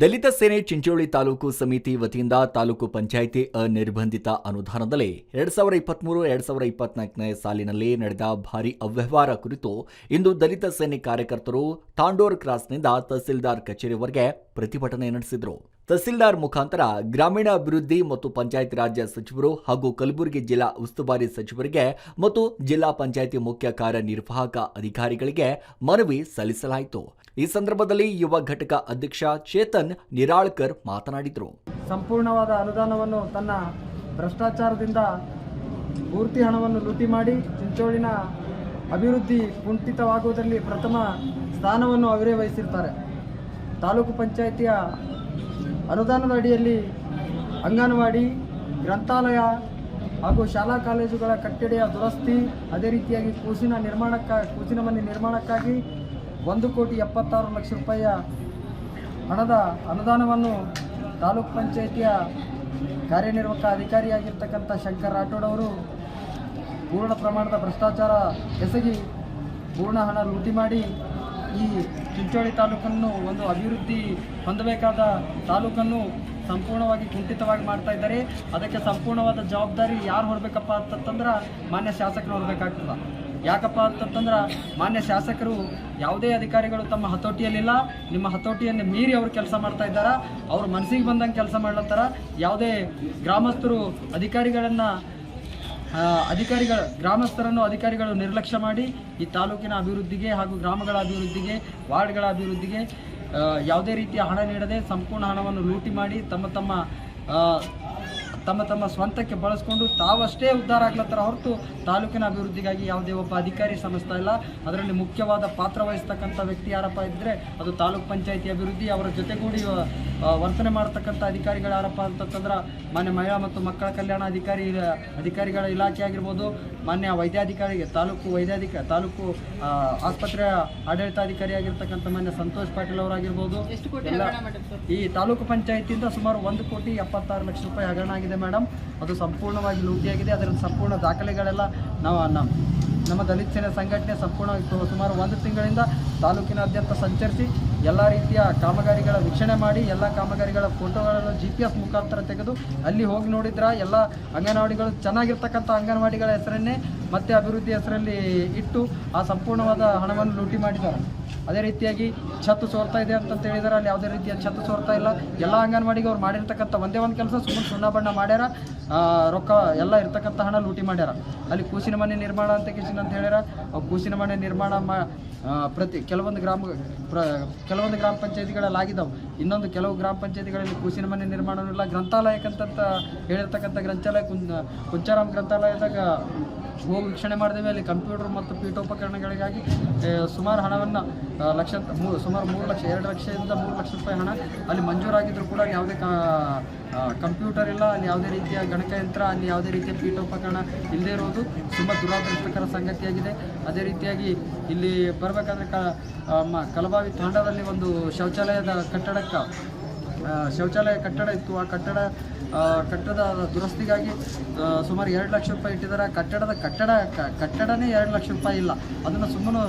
ದಲಿತ ಸೇನೆ ಚಿಂಚೋಳಿ ತಾಲೂಕು ಸಮಿತಿ ವತಿಯಿಂದ ತಾಲೂಕು ಪಂಚಾಯಿತಿ ಅನಿರ್ಬಂಧಿತ ಅನುದಾನದಲ್ಲಿ ಎರಡ್ ಸಾವಿರದ ಇಪ್ಪತ್ಮೂರು, ಎರಡ್ ಸಾವಿರದ ಇಪ್ಪತ್ನಾಲ್ಕನೇ ಸಾಲಿನಲ್ಲಿ ನಡೆದ ಭಾರಿ ಅವ್ಯವಹಾರ ಕುರಿತು ಇಂದು ದಲಿತ ಸೇನೆ ಕಾರ್ಯಕರ್ತರು ತಾಂಡೋರ್ ಕ್ರಾಸ್ನಿಂದ ತಹಸೀಲ್ದಾರ್ ಕಚೇರಿವರೆಗೆ ಪ್ರತಿಭಟನೆ ನಡೆಸಿದರು. ತಹಸೀಲ್ದಾರ್ ಮುಖಾಂತರ ಗ್ರಾಮೀಣ ಅಭಿವೃದ್ಧಿ ಮತ್ತು ಪಂಚಾಯತ್ ರಾಜ್ಯ ಸಚಿವರು ಹಾಗೂ ಕಲಬುರಗಿ ಜಿಲ್ಲಾ ಉಸ್ತುವಾರಿ ಸಚಿವರಿಗೆ ಮತ್ತು ಜಿಲ್ಲಾ ಪಂಚಾಯಿತಿ ಮುಖ್ಯ ಕಾರ್ಯನಿರ್ವಾಹಕ ಅಧಿಕಾರಿಗಳಿಗೆ ಮನವಿ ಸಲ್ಲಿಸಲಾಯಿತು. ಈ ಸಂದರ್ಭದಲ್ಲಿ ಯುವ ಘಟಕ ಅಧ್ಯಕ್ಷ ಚೇತನ್ ನಿರಾಳ್ಕರ್ ಮಾತನಾಡಿದರು. ಸಂಪೂರ್ಣವಾದ ಅನುದಾನವನ್ನು ತನ್ನ ಭ್ರಷ್ಟಾಚಾರದಿಂದ ಪೂರ್ತಿ ಹಣವನ್ನು ಲೂಟಿ ಮಾಡಿ ಚಿಂಚೋಳಿನ ಅಭಿವೃದ್ಧಿ ಕುಂಠಿತವಾಗುವುದರಲ್ಲಿ ಪ್ರಥಮ ಸ್ಥಾನವನ್ನು ಅವರೇ ವಹಿಸಿರ್ತಾರೆ. ತಾಲೂಕು ಪಂಚಾಯಿತಿಯ ಅನುದಾನದ ಅಡಿಯಲ್ಲಿ ಅಂಗನವಾಡಿ, ಗ್ರಂಥಾಲಯ ಹಾಗೂ ಶಾಲಾ ಕಾಲೇಜುಗಳ ಕಟ್ಟಡೆಯ ದುರಸ್ತಿ, ಅದೇ ರೀತಿಯಾಗಿ ಕೂಸಿನ ನಿರ್ಮಾಣಕ್ಕಾಗಿ ಕೂಸಿನ ಮನೆ ನಿರ್ಮಾಣಕ್ಕಾಗಿ ಒಂದು ಕೋಟಿ ಎಪ್ಪತ್ತಾರು ಲಕ್ಷ ರೂಪಾಯಿಯ ಹಣದ ಅನುದಾನವನ್ನು ತಾಲೂಕ್ ಪಂಚಾಯಿತಿಯ ಕಾರ್ಯನಿರ್ವಾಹಕ ಅಧಿಕಾರಿಯಾಗಿರ್ತಕ್ಕಂಥ ಶಂಕರ್ ರಾಠೋಡ್ ಅವರು ಪೂರ್ಣ ಪ್ರಮಾಣದ ಭ್ರಷ್ಟಾಚಾರ ಎಸಗಿ ಪೂರ್ಣ ಹಣ ಲೂಟಿ ಮಾಡಿ ಈ ಚಿಂಚೋಳಿ ತಾಲೂಕನ್ನು ಒಂದು ಅಭಿವೃದ್ಧಿ ಹೊಂದಬೇಕಾದ ತಾಲೂಕನ್ನು ಸಂಪೂರ್ಣವಾಗಿ ಕುಂಠಿತವಾಗಿ ಮಾಡ್ತಾ ಇದ್ದಾರೆ. ಅದಕ್ಕೆ ಸಂಪೂರ್ಣವಾದ ಜವಾಬ್ದಾರಿ ಯಾರು ಹೊರಬೇಕಪ್ಪ ಅಂತಂದ್ರೆ ಮಾನ್ಯ ಶಾಸಕರು ಹೊರಬೇಕಾಗ್ತದೆ ಯಾಕಪ್ಪ ಅಂತಂತಂದ್ರೆ ಮಾನ್ಯ ಶಾಸಕರು ಯಾವುದೇ ಅಧಿಕಾರಿಗಳು ತಮ್ಮ ಹತೋಟಿಯಲ್ಲಿಲ್ಲ. ನಿಮ್ಮ ಹತೋಟಿಯನ್ನು ಮೀರಿ ಅವರು ಕೆಲಸ ಮಾಡ್ತಾ ಇದ್ದಾರೆ. ಅವ್ರ ಮನಸ್ಸಿಗೆ ಬಂದಂಗೆ ಕೆಲಸ ಮಾಡ್ಲತ್ತಾರ. ಯಾವುದೇ ಗ್ರಾಮಸ್ಥರು ಅಧಿಕಾರಿಗಳನ್ನು ಅಧಿಕಾರಿಗಳ ಗ್ರಾಮಸ್ಥರನ್ನು ಅಧಿಕಾರಿಗಳು ನಿರ್ಲಕ್ಷ್ಯ ಮಾಡಿ ಈ ತಾಲೂಕಿನ ಅಭಿವೃದ್ಧಿಗೆ ಹಾಗೂ ಗ್ರಾಮಗಳ ಅಭಿವೃದ್ಧಿಗೆ, ವಾರ್ಡ್ಗಳ ಅಭಿವೃದ್ಧಿಗೆ ಯಾವುದೇ ರೀತಿಯ ಹಣ ನೀಡದೆ ಸಂಪೂರ್ಣ ಹಣವನ್ನು ಲೂಟಿ ಮಾಡಿ ತಮ್ಮ ತಮ್ಮ ತಮ್ಮ ತಮ್ಮ ಸ್ವಂತಕ್ಕೆ ಬಳಸ್ಕೊಂಡು ತಾವಷ್ಟೇ ಉದ್ಧಾರ ಆಗ್ಲತ್ತರ ಹೊರತು ತಾಲೂಕಿನ ಅಭಿವೃದ್ಧಿಗಾಗಿ ಯಾವುದೇ ಒಬ್ಬ ಅಧಿಕಾರಿ ಸಂಸ್ಥೆ ಇಲ್ಲ. ಅದರಲ್ಲಿ ಮುಖ್ಯವಾದ ಪಾತ್ರ ವಹಿಸ್ತಕ್ಕಂಥ ವ್ಯಕ್ತಿ ಯಾರಪ್ಪ ಇದ್ದರೆ ಅದು ತಾಲೂಕ್ ಪಂಚಾಯಿತಿ ಅಭಿವೃದ್ಧಿ. ಅವರ ಜೊತೆಗೂಡಿ ವರ್ತನೆ ಮಾಡ್ತಕ್ಕಂಥ ಅಧಿಕಾರಿಗಳು ಯಾರಪ್ಪ ಅಂತಂತಂದ್ರೆ ಮಾನ್ಯ ಮಹಿಳಾ ಮತ್ತು ಮಕ್ಕಳ ಕಲ್ಯಾಣ ಅಧಿಕಾರಿ ಅಧಿಕಾರಿಗಳ ಇಲಾಖೆ ಆಗಿರ್ಬೋದು ಮಾನ್ಯ ವೈದ್ಯಾಧಿಕಾರಿಗೆ ತಾಲೂಕು ವೈದ್ಯಾಧಿಕ ತಾಲೂಕು ಆಸ್ಪತ್ರೆಯ ಆಡಳಿತಾಧಿಕಾರಿ ಆಗಿರ್ತಕ್ಕಂಥ ಮಾನ್ಯ ಸಂತೋಷ್ ಪಾಟೀಲ್ ಅವರಾಗಿರ್ಬೋದು ಎಲ್ಲ ಈ ತಾಲೂಕು ಪಂಚಾಯತಿಯಿಂದ ಸುಮಾರು ಒಂದು ಕೋಟಿ ಎಪ್ಪತ್ತಾರು ಲಕ್ಷ ರೂಪಾಯಿ ಹಗರಣ ಆಗಿದೆ ಮೇಡಮ್ ಅದು ಸಂಪೂರ್ಣವಾಗಿ ಲೂಟಿಯಾಗಿದೆ. ಅದರ ಸಂಪೂರ್ಣ ದಾಖಲೆಗಳೆಲ್ಲ ನಾವು ನಮ್ಮ ನಮ್ಮ ದಲಿತ ಸೇನೆ ಸಂಘಟನೆ ಸಂಪೂರ್ಣವಾಗಿ ಸುಮಾರು ಒಂದು ತಿಂಗಳಿಂದ ತಾಲೂಕಿನಾದ್ಯಂತ ಸಂಚರಿಸಿ ಎಲ್ಲ ರೀತಿಯ ಕಾಮಗಾರಿಗಳ ವೀಕ್ಷಣೆ ಮಾಡಿ, ಎಲ್ಲ ಕಾಮಗಾರಿಗಳ ಫೋಟೋಗಳನ್ನು ಜಿ ಪಿ ಎಸ್ ಮುಖಾಂತರ ತೆಗೆದು ಅಲ್ಲಿ ಹೋಗಿ ನೋಡಿದ್ರ ಎಲ್ಲ ಅಂಗನವಾಡಿಗಳು ಚೆನ್ನಾಗಿರ್ತಕ್ಕಂಥ ಅಂಗನವಾಡಿಗಳ ಹೆಸರನ್ನೇ ಮತ್ತೆ ಅಭಿವೃದ್ಧಿ ಹೆಸರಲ್ಲಿ ಇಟ್ಟು ಆ ಸಂಪೂರ್ಣವಾದ ಹಣವನ್ನು ಲೂಟಿ ಮಾಡಿದ್ದಾರೆ. ಅದೇ ರೀತಿಯಾಗಿ ಛತ್ತು ಸೋರ್ತಾ ಇದೆ ಅಂತ ಹೇಳಿದಾರೆ. ಅಲ್ಲಿ ಯಾವುದೇ ರೀತಿಯ ಛತ್ತು ಸೋರ್ತಾ ಇಲ್ಲ. ಎಲ್ಲ ಅಂಗನವಾಡಿಗೆ ಅವ್ರು ಮಾಡಿರ್ತಕ್ಕಂಥ ಒಂದೇ ಒಂದು ಕೆಲಸ ಸುಮ್ಮನೆ ಸುಣ್ಣ ಬಣ್ಣ ಮಾಡ್ಯಾರ. ರೊಕ್ಕ ಎಲ್ಲ ಇರ್ತಕ್ಕಂಥ ಹಣ ಲೂಟಿ ಮಾಡ್ಯಾರ. ಅಲ್ಲಿ ಕೂಸಿನ ಮನೆ ನಿರ್ಮಾಣ ಅಂತ ಕಿಸಿನ ಅಂತ ಹೇಳ್ಯಾರ. ಕೂಸಿನ ಮನೆ ನಿರ್ಮಾಣ ಮಾ ಪ್ರತಿ ಕೆಲವೊಂದು ಗ್ರಾಮ, ಪ್ರ, ಕೆಲವೊಂದು ಗ್ರಾಮ ಪಂಚಾಯತಿಗಳಲ್ಲಿ ಆಗಿದ್ದಾವೆ ಇನ್ನೊಂದು ಕೆಲವು ಗ್ರಾಮ ಪಂಚಾಯತಿಗಳಲ್ಲಿ ಕೂಸಿನ ಮನೆ ನಿರ್ಮಾಣವೂ ಇಲ್ಲ. ಗ್ರಂಥಾಲಯಕ್ಕಂತ ಹೇಳಿರ್ತಕ್ಕಂಥ ಗ್ರಂಥಾಲಯ ಕುಂದ ಕುಂಚಾರಾಮ್ ಗ್ರಂಥಾಲಯದಾಗ ಹೋಗಿ ವೀಕ್ಷಣೆ ಮಾಡಿದ ಅಲ್ಲಿ ಕಂಪ್ಯೂಟರ್ ಮತ್ತು ಪೀಠೋಪಕರಣಗಳಿಗಾಗಿ ಸುಮಾರು ಹಣವನ್ನು ಲಕ್ಷ ಸುಮಾರು ಮೂರು ಲಕ್ಷ, ಎರಡು ಲಕ್ಷದಿಂದ ಮೂರು ಲಕ್ಷ ರೂಪಾಯಿ ಹಣ ಅಲ್ಲಿ ಮಂಜೂರಾಗಿದ್ದರೂ ಕೂಡ ಯಾವುದೇ ಕಂಪ್ಯೂಟರ್ ಇಲ್ಲ, ಅಲ್ಲಿ ಯಾವುದೇ ರೀತಿಯ ಗಣಕಯಂತ್ರ, ಅಲ್ಲಿ ಯಾವುದೇ ರೀತಿಯ ಪೀಠೋಪಕರಣ ಇಲ್ಲದೇ ಇರೋದು ತುಂಬ ದುರಾದೃಷ್ಟಕರ ಸಂಗತಿಯಾಗಿದೆ. ಅದೇ ರೀತಿಯಾಗಿ ಇಲ್ಲಿ ಬರಬೇಕಾದ್ರೆ ಕ ಕಲಬಾವಿ ತಾಂಡದಲ್ಲಿ ಒಂದು ಶೌಚಾಲಯದ ಕಟ್ಟಡಕ್ಕೆ ಶೌಚಾಲಯ ಕಟ್ಟಡ ಇತ್ತು. ಆ ಕಟ್ಟಡ ಕಟ್ಟಡದ ದುರಸ್ತಿಗಾಗಿ ಸುಮಾರು ಎರಡು ಲಕ್ಷ ರೂಪಾಯಿ ಇಟ್ಟಿದ್ದಾರೆ. ಆ ಕಟ್ಟಡದ ಕಟ್ಟಡ ಕಟ್ಟಡನೇ ಎರಡು ಲಕ್ಷ ರೂಪಾಯಿ ಇಲ್ಲ. ಅದನ್ನು ಸುಮ್ಮನೆ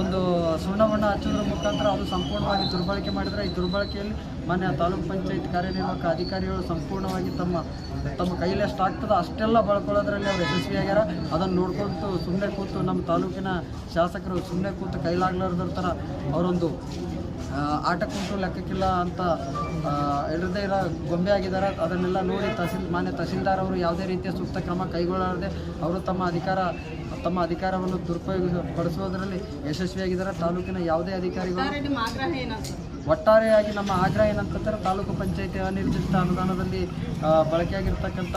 ಒಂದು ಸುಣ್ಣವನ್ನು ಹಚ್ಚೋದ್ರ ಮುಖಾಂತರ ಅದು ಸಂಪೂರ್ಣವಾಗಿ ದುರ್ಬಳಕೆ ಮಾಡಿದರೆ, ಈ ದುರ್ಬಳಕೆಯಲ್ಲಿ ಮಾನ್ಯ ತಾಲೂಕು ಪಂಚಾಯತ್ ಕಾರ್ಯನಿರ್ವಾಹಕ ಅಧಿಕಾರಿಗಳು ಸಂಪೂರ್ಣವಾಗಿ ತಮ್ಮ ತಮ್ಮ ಕೈಯಲ್ಲಿ ಎಷ್ಟು ಆಗ್ತದೆ ಅಷ್ಟೆಲ್ಲ ಬಳಕೊಳ್ಳೋದ್ರಲ್ಲಿ ಅವ್ರು ಯಶಸ್ವಿಯಾಗ್ಯಾರ ಅದನ್ನು ನೋಡ್ಕೊಳ್ತು ಸುಮ್ಮನೆ ಕೂತು ನಮ್ಮ ತಾಲೂಕಿನ ಶಾಸಕರು ಸುಮ್ಮನೆ ಕೂತು ಕೈಲಾಗ್ಲಾರ್ದ್ರ ಥರ ಅವರೊಂದು ಆಟ ಕುಂಟು ಲೆಕ್ಕಕ್ಕಿಲ್ಲ ಅಂತ ಹಿಡ್ದೇ ಇರೋ ಗೊಂಬೆ ಆಗಿದ್ದಾರೆ. ಅದನ್ನೆಲ್ಲ ನೋಡಿ ತಹಸೀಲ್ ಮಾನ್ಯ ತಹಸೀಲ್ದಾರ್ ಅವರು ಯಾವುದೇ ರೀತಿಯ ಸೂಕ್ತ ಕ್ರಮ ಕೈಗೊಳ್ಳದೆ ಅವರು ತಮ್ಮ ಅಧಿಕಾರ ತಮ್ಮ ಅಧಿಕಾರವನ್ನು ದುರುಪಯೋಗ ಪಡಿಸುವುದರಲ್ಲಿ ಯಶಸ್ವಿಯಾಗಿದ್ದಾರೆ. ತಾಲೂಕಿನ ಯಾವುದೇ ಅಧಿಕಾರಿಗಳು ಒಟ್ಟಾರೆಯಾಗಿ ನಮ್ಮ ಆಗ್ರಹ ಏನಂತಂದ್ರೆ ತಾಲೂಕು ಪಂಚಾಯತಿ ಅನಿರ್ದಿಷ್ಟ ಅನುದಾನದಲ್ಲಿ ಬಳಕೆಯಾಗಿರ್ತಕ್ಕಂಥ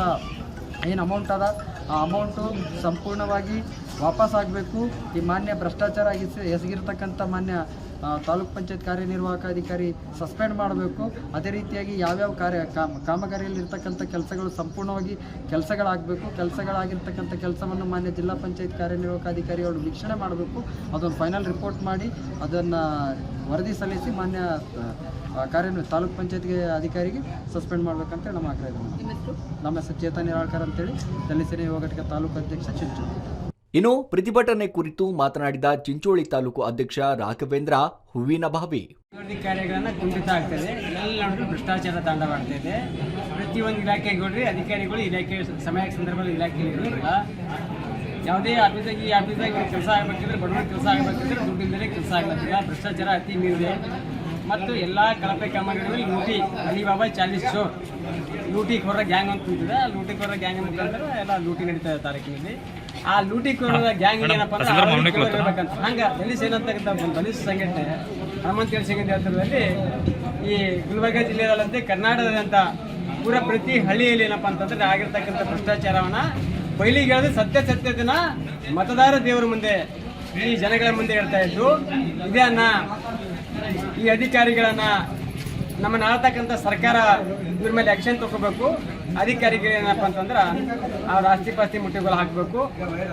ಏನು ಅಮೌಂಟ್ ಅದ ಆ ಅಮೌಂಟು ಸಂಪೂರ್ಣವಾಗಿ ವಾಪಸ್ ಆಗಬೇಕು. ಈ ಮಾನ್ಯ ಭ್ರಷ್ಟಾಚಾರ ಆಗಿಸಿ ಎಸಗಿರ್ತಕ್ಕಂಥ ಮಾನ್ಯ ತಾಲೂಕ್ ಪಂಚಾಯತ್ ಕಾರ್ಯನಿರ್ವಾಹಕ ಅಧಿಕಾರಿ ಸಸ್ಪೆಂಡ್ ಮಾಡಬೇಕು. ಅದೇ ರೀತಿಯಾಗಿ ಯಾವ್ಯಾವ ಕಾರ್ಯ ಕಾಮ ಕಾಮಗಾರಿಯಲ್ಲಿ ಇರ್ತಕ್ಕಂಥ ಕೆಲಸಗಳು ಸಂಪೂರ್ಣವಾಗಿ ಕೆಲಸಗಳಾಗಬೇಕು. ಕೆಲಸಗಳಾಗಿರ್ತಕ್ಕಂಥ ಕೆಲಸವನ್ನು ಮಾನ್ಯ ಜಿಲ್ಲಾ ಪಂಚಾಯತ್ ಕಾರ್ಯನಿರ್ವಾಹಕ ಅವರು ವೀಕ್ಷಣೆ ಮಾಡಬೇಕು. ಅದೊಂದು ಫೈನಲ್ ರಿಪೋರ್ಟ್ ಮಾಡಿ ಅದನ್ನು ವರದಿ ಸಲ್ಲಿಸಿ ಮಾನ್ಯ ಕಾರ್ಯ ತಾಲೂಕ್ ಪಂಚಾಯತ್ಗೆ ಅಧಿಕಾರಿಗೆ ಸಸ್ಪೆಂಡ್ ಮಾಡಬೇಕಂತ ನಮ್ಮ ಆಗ್ರಹ. ನಮ್ಮ ಹೆಸರು? ಚೇತನ್ ನಿರಾಳ್ಕರ್ ಅಂತೇಳಿ. ದಲಿತ ಸೇನೆ ಯುವ ಘಟಕ ತಾಲೂಕು ಅಧ್ಯಕ್ಷ ಚಿಂಚೋಳಿ. ಇನ್ನು ಪ್ರತಿಭಟನೆ ಕುರಿತು ಮಾತನಾಡಿದ ಚಿಂಚೋಳಿ ತಾಲೂಕು ಅಧ್ಯಕ್ಷ ರಾಘವೇಂದ್ರ ಹೂವಿನ ಬಾವಿ. ಅಭಿವೃದ್ಧಿ ಕಾರ್ಯಗಳನ್ನ ಕುಂಠಿತ ಆಗ್ತದೆ. ಎಲ್ಲ ನೋಡಿದ್ರು ಭ್ರಷ್ಟಾಚಾರ ತಾಂಡವಾಗ್ತಾ ಇದೆ. ಪ್ರತಿಯೊಂದು ಇಲಾಖೆಗೆ ನೋಡ್ರಿ ಅಧಿಕಾರಿಗಳು ಇಲಾಖೆ ಸಮಯ ಸಂದರ್ಭದಲ್ಲಿ ಇಲಾಖೆಯಲ್ಲಿ ಇರೋದಿಲ್ಲ. ಯಾವುದೇ ಆಫೀಸಾಗಿ ಈ ಕೆಲಸ ಆಗಬೇಕಿದ್ರೆ ಬಡವರು ಕೆಲಸ ಆಗಬೇಕಿದ್ರೆ ದುಡ್ಡಿಂದಲೇ ಕೆಲಸ ಆಗಬೇಕಿಲ್ಲ. ಭ್ರಷ್ಟಾಚಾರ ಅತಿ ಮೀರಿದೆ ಮತ್ತು ಎಲ್ಲ ಕಳಪೆ ಕಾಮಗಾರಿಗಳಲ್ಲಿ ಲೂಟಿ, ಅಲಿಬಾಬಾ ಚಾಲೀಸ್ ಶೋ. ಲೂಟಿ ಕೊರ ಗ್ಯಾಂಗ್ ಅಂತ ಕೂತಿದೆ ಲೂಟಿ ಕೊರ ಗ್ಯಾಂಗ್ ಮುಖಾಂತರ ಎಲ್ಲ ಲೂಟಿ ನಡೀತಾ ಇದೆ ತಾಲೂಕಿನಲ್ಲಿ. ಆ ಲೂಟಿ ಕೊರದ ಗ್ಯಾಂಗ್ ಏನಪ್ಪ ಅಂದ್ರೆ ಹಂಗ ದಲಿಸ್ ಏನಂತ ದಲಿಸ್ ಸಂಘಟನೆ ಹನುಮಂತ ಸಿಂಗ್ ನೇತೃತ್ವದಲ್ಲಿ ಈ ಗುಲ್ಬರ್ಗ ಜಿಲ್ಲೆಯಲ್ಲಂತೆ ಕರ್ನಾಟಕದಂತ ಪೂರ ಪ್ರತಿ ಹಳ್ಳಿಯಲ್ಲಿ ಏನಪ್ಪಾ ಅಂತಂದ್ರೆ ಆಗಿರ್ತಕ್ಕಂಥ ಭ್ರಷ್ಟಾಚಾರವನ್ನ ಹೇಳಿದ್ರೆ ಸತ್ಯ ಸತ್ಯದನ್ನ ಮತದಾರ ದೇವರ ಮುಂದೆ ಈ ಜನಗಳ ಮುಂದೆ ಹೇಳ್ತಾ ಇದ್ದು ಇದೇ ಅನ್ನ ಈ ಅಧಿಕಾರಿಗಳನ್ನ ನಮ್ಮನ್ನ ಆಳ್ತಕ್ಕಂಥ ಸರ್ಕಾರ ಇದ್ರ ಮೇಲೆ ಆಕ್ಷನ್ ತಗೋಬೇಕು. ಅಧಿಕಾರಿಗಳು ಏನಪ್ಪ ಅಂತಂದ್ರೆ ಅವ್ರ ಆಸ್ತಿ ಪಾಸ್ತಿ ಮುಟ್ಟುಗಳು ಹಾಕಬೇಕು.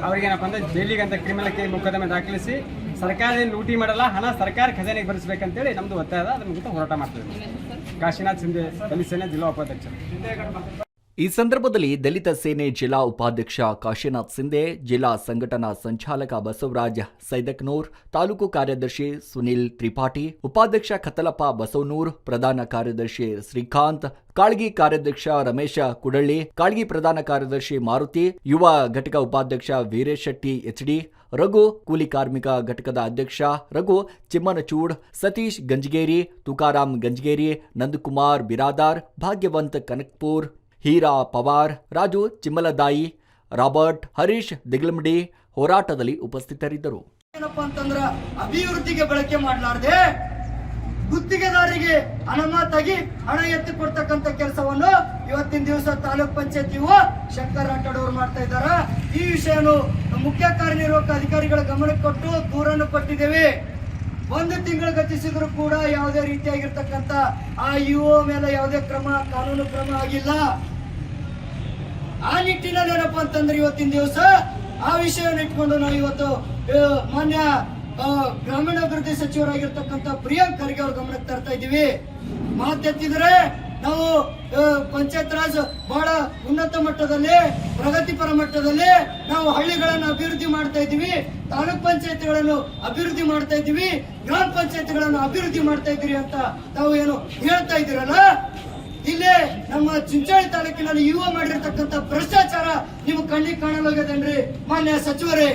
ಅವ್ರಿಗೇನಪ್ಪ ಅಂದ್ರೆ ಜೈಲಿಗೆ ಅಂತ ಕ್ರಿಮಿನಲ್ ಕೇಸ್ ಮೊಕದ್ದಮೆ ದಾಖಲಿಸಿ ಸರ್ಕಾರದಿಂದ ಲೂಟಿ ಮಾಡಲ್ಲ, ಹಣ ಸರ್ಕಾರ ಖಜಾನೆಗೆ ಭರಿಸಬೇಕಂತೇಳಿ ನಮ್ದು ಒತ್ತಾಯ ಅದ ಅದ್ರ ಮುಗಿತ ಹೋರಾಟ ಮಾಡ್ತೀವಿ ಕಾಶಿನಾಥ್ ಸಿಂಧೆ, ದಲಿತ ಜಿಲ್ಲಾ ಉಪಾಧ್ಯಕ್ಷರು. ಈ ಸಂದರ್ಭದಲ್ಲಿ ದಲಿತ ಸೇನೆ ಜಿಲ್ಲಾ ಉಪಾಧ್ಯಕ್ಷ ಕಾಶಿನಾಥ್ ಸಿಂಧೆ, ಜಿಲ್ಲಾ ಸಂಘಟನಾ ಸಂಚಾಲಕ ಬಸವರಾಜ್ ಸೈದಕ್ನೂರ್, ತಾಲೂಕು ಕಾರ್ಯದರ್ಶಿ ಸುನಿಲ್ ತ್ರಿಪಾಠಿ, ಉಪಾಧ್ಯಕ್ಷ ಕತ್ತಲಪ್ಪ ಬಸವನೂರ್, ಪ್ರಧಾನ ಕಾರ್ಯದರ್ಶಿ ಶ್ರೀಕಾಂತ್, ಕಾಳ್ಗಿ ಕಾರ್ಯಾಧ್ಯಕ್ಷ ರಮೇಶ ಕುಡಳ್ಳಿ, ಕಾಳ್ಗಿ ಪ್ರಧಾನ ಕಾರ್ಯದರ್ಶಿ ಮಾರುತಿ, ಯುವ ಘಟಕ ಉಪಾಧ್ಯಕ್ಷ ವೀರೇಶ್ ಶೆಟ್ಟಿ ಎಚ್ಡಿ, ರಘು ಕೂಲಿ ಕಾರ್ಮಿಕ ಘಟಕದ ಅಧ್ಯಕ್ಷ ರಘು ಚಿಮ್ಮನಚೂಡ್, ಸತೀಶ್ ಗಂಜಗೇರಿ ತುಕಾರಾಮ್ ಗಂಜಗೇರಿ, ನಂದಕುಮಾರ್ ಬಿರಾದಾರ್, ಭಾಗ್ಯವಂತ್ ಕನಕ್ಪುರ್ ಹೀರಾ ಪವಾರ್, ರಾಜು ಚಿಮ್ಮಲದಾಯಿ, ರಾಬರ್ಟ್ ಹರೀಶ್ ದಿಗ್ಲಮಡಿ ಹೋರಾಟದಲ್ಲಿ ಉಪಸ್ಥಿತರಿದ್ದರು. ಏನಪ್ಪಾ ಅಂತಂದ್ರ ಅಭಿವೃದ್ಧಿಗೆ ಬಳಕೆ ಮಾಡಲಾರ್ದೆ ಗುತ್ತಿಗೆದಾರರಿಗೆ ತಗಿ ಹಣ ಎತ್ತಿ ಕೊಡ್ತಕ್ಕಂತ ಕೆಲಸವನ್ನು ಇವತ್ತಿನ ದಿವಸ ತಾಲೂಕ್ ಪಂಚಾಯತ್ ಶಂಕರ್ ಅವರು ಮಾಡ್ತಾ ಇದ್ದಾರ. ಈ ವಿಷಯನು ಮುಖ್ಯ ಕಾರ್ಯನಿರ್ವಾಹಕ ಅಧಿಕಾರಿಗಳ ಗಮನಕ್ಕೆ ಕೊಟ್ಟು ದೂರನ್ನು ಕೊಟ್ಟಿದ್ದೇವೆ. ಒಂದು ತಿಂಗಳು ಗತಿಸಿದ್ರು ಕೂಡ ಯಾವುದೇ ರೀತಿಯಾಗಿರ್ತಕ್ಕಂಥ ಆ ಯು ಮೇಲೆ ಯಾವುದೇ ಕ್ರಮ, ಕಾನೂನು ಕ್ರಮ ಆಗಿಲ್ಲ. ಆ ನಿಟ್ಟಿನಲ್ಲಿ ಏನಪ್ಪ ಅಂತಂದ್ರೆ ಇವತ್ತಿನ ದಿವಸ ಆ ವಿಷಯವನ್ನು ಇಟ್ಕೊಂಡು ನಾವು ಇವತ್ತು ಮಾನ್ಯ ಗ್ರಾಮೀಣಾಭಿವೃದ್ಧಿ ಸಚಿವರಾಗಿರ್ತಕ್ಕಂಥ ಪ್ರಿಯಾಂಕ್ ಖರ್ಗೆ ಅವ್ರ ಗಮನಕ್ಕೆ ತರ್ತಾ ಇದ್ದೀವಿ. ಮಾತೆತ್ತಿದ್ರೆ ನಾವು ಪಂಚಾಯತ್ ರಾಜ್ ಬಹಳ ಉನ್ನತ ಮಟ್ಟದಲ್ಲಿ, ಪ್ರಗತಿಪರ ಮಟ್ಟದಲ್ಲಿ ನಾವು ಹಳ್ಳಿಗಳನ್ನು ಅಭಿವೃದ್ಧಿ ಮಾಡ್ತಾ ಇದ್ದೀವಿ. ತಾಲೂಕ್ ಪಂಚಾಯತ್ಗಳನ್ನು ಅಭಿವೃದ್ಧಿ ಮಾಡ್ತಾ ಇದ್ದೀವಿ. ಗ್ರಾಮ ಪಂಚಾಯತ್ಗಳನ್ನು ಅಭಿವೃದ್ಧಿ ಮಾಡ್ತಾ ಇದ್ದೀರಿ ಅಂತ ತಾವು ಏನು ಹೇಳ್ತಾ ಇದ್ದೀರಲ್ಲ? ಇಲ್ಲೇ ನಮ್ಮ ಚಿಂಚೋಳಿ ತಾಲೂಕಿನಲ್ಲಿ ಯುವ ಮಾಡಿರ್ತಕ್ಕಂಥ ಭ್ರಷ್ಟಾಚಾರ ನೀವು ಕಣ್ಣಿಗೆ ಕಾಣಲಾಗದನ್ರಿ ಮಾನ್ಯ ಸಚಿವರೇ